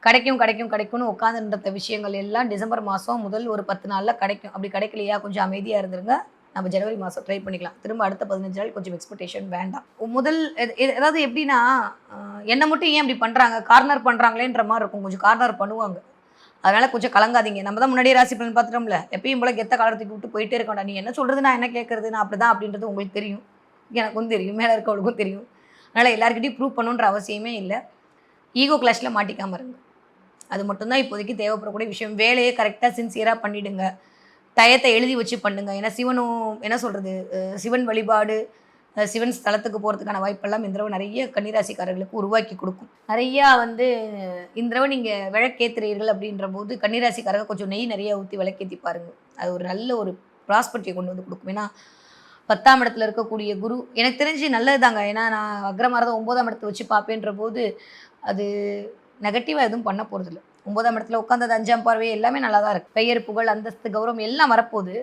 கிடைக்கும் கிடைக்கும் கிடைக்கும்னு உட்காந்துன்ற விஷயங்கள் எல்லாம் டிசம்பர் மாதம் முதல் ஒரு பத்து நாளில் கிடைக்கும். அப்படி கிடைக்கலையா? கொஞ்சம் அமைதியாக இருந்துருங்க. நம்ம ஜனவரி மாதம் ட்ரை பண்ணிக்கலாம். திரும்ப அடுத்த பதினஞ்சு நாள் கொஞ்சம் எக்ஸ்பெக்டேஷன் வேண்டாம். முதல் எது- எப்படின்னா என்னை மட்டும் ஏன் இப்படி பண்ணுறாங்க கார்னர் பண்ணுறாங்களேன்ற மாதிரி இருக்கும். கொஞ்சம் கார்னர் பண்ணுவாங்க. அதனால் கொஞ்சம் கலங்காதீங்க. நம்ம தான் முன்னாடியே ராசி பலன் பார்த்துட்டோம்ல. எப்பயும் போல கெத்த காலத்துக்கு விட்டு போயிட்டே இருக்கோம்டா. நீ என்ன சொல்கிறது நான் என்ன கேட்குறது? நான் அப்படிதான் அப்படின்றது உங்களுக்கு தெரியும். எனக்கும் தெரியும். மேலே இருக்கவளுக்கும் தெரியும். அதனால் எல்லாருக்கிட்டையும் ப்ரூவ் பண்ணணுன்ற அவசியமே இல்லை. ஈகோ கிளாஷில் மாட்டிக்காமல் இருங்க. அது மட்டும்தான் இப்போதைக்கு தேவைப்படக்கூடிய விஷயம். வேலையை கரெக்டாக சின்சியராக பண்ணிடுங்க. டயத்தை எழுதி வச்சு பண்ணுங்கள் ஏன்னா சிவனும் என்ன சொல்கிறது சிவன் வழிபாடு சிவன் ஸ்தலத்துக்கு போகிறதுக்கான வாய்ப்பெல்லாம் இந்த தடவை நிறைய கன்னிராசிக்காரர்களுக்கு உருவாக்கி கொடுக்கும். நிறையா வந்து இந்த தடவை நீங்கள் விளக்கேத்துறீர்கள் அப்படின்ற போது கன்னிராசிக்காரங்க கொஞ்சம் நெய் நிறையா ஊற்றி விளக்கேற்றி பாருங்கள் அது ஒரு நல்ல ஒரு ப்ராஸ்பர்ட்டியை கொண்டு வந்து கொடுக்கும். ஏன்னா பத்தாம் இடத்துல இருக்கக்கூடிய குரு எனக்கு தெரிஞ்சு நல்லது தாங்க ஏன்னா நான் அக்ரமாரதம் ஒம்போதாம் இடத்தை வச்சு பார்ப்பேன்ற போது அது நெகட்டிவாக எதுவும் பண்ண போகிறதில்ல ஒன்பதாம் இடத்துல உட்காந்தது அஞ்சாம் பார்வை எல்லாமே நல்லா தான் இருக்குது பெயர் புகழ் அந்தஸ்து கௌரவம் எல்லாம் வரப்போகுது.